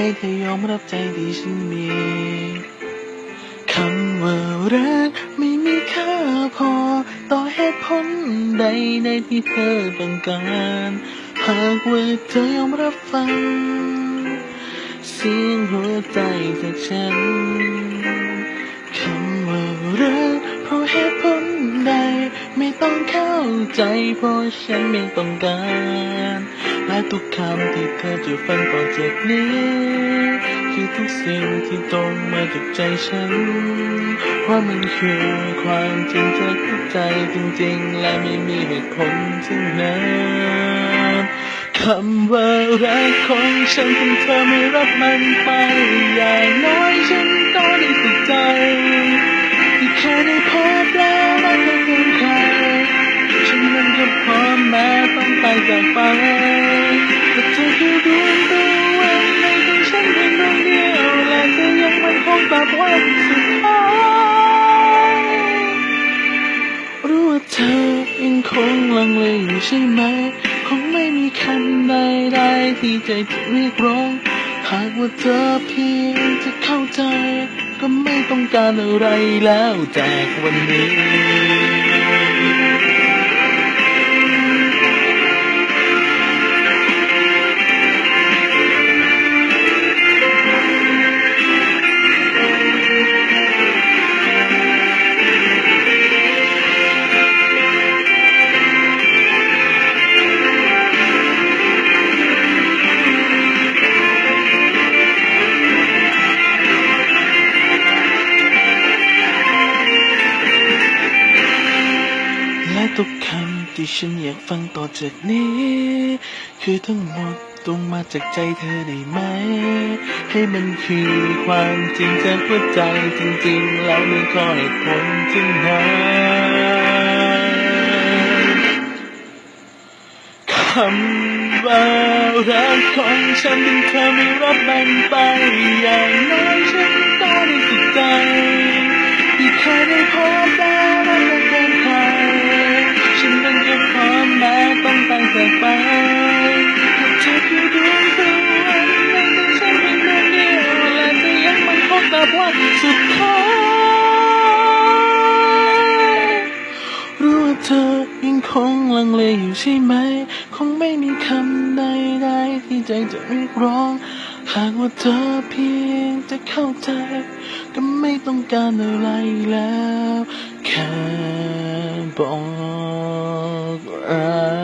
ให้เธอยอมรับใจที่ฉันมีคำว่ารักไม่มีค่าพอ ต่อเหตุผลใดในที่เธอต้องการหากว่าเธอยอมรับฟัง เสียงหัวใจจากฉันคำว่ารักเพราะเหตุผลใด ไม่ต้องเข้าใจเพราะฉันไม่ต้องการ ทุกคำที่เธอจะฟังต่อจากนี้ คือทุกสิ่งที่ตรงมาจากใจฉันเพรามันคือความจริงจากหัวใจจริงๆ และไม่มีเหตุผลทั้งนั้นคำว่ารักของฉันถึงเธอไม่รับมันไปอย่างน้อยฉันก็ได้ติดใจที่แค่ได้พบแล้วรักกันเพียงใครฉันนั้นก็พร้อมแม้ต้องตายจากไป แบบว่าสุดท้ายรู้ว่าเธอยังคงลังเลอยู่ใช่ไหม คงไม่มีคำใดๆที่ใจจะเรียกร้อง หากว่าเธอเพียงจะเข้าใจ ก็ไม่ต้องการอะไรแล้วจากวันนี้ ที่ฉันอยากฟังต่อจากนี้ คือทั้งหมดตรงมาจากใจเธอได้ไหม ให้มันคือความจริงจากหัวใจจริงๆ แล้วไม่ขอเหตุผลทั้งนั้นคำว่ารักของฉันถึงเธอไม่รับมันไปอย่างน้อยฉันก็ได้ติดใจที่เคยได้พบแล้ งลังเลอยู่ใช่ไหม คงไม่มีคำใดๆที่ใจจะเรียกร้อง หากว่าเธอเพียงจะเข้าใจ ก็ไม่ต้องการอะไรแล้ว แค่บอกรั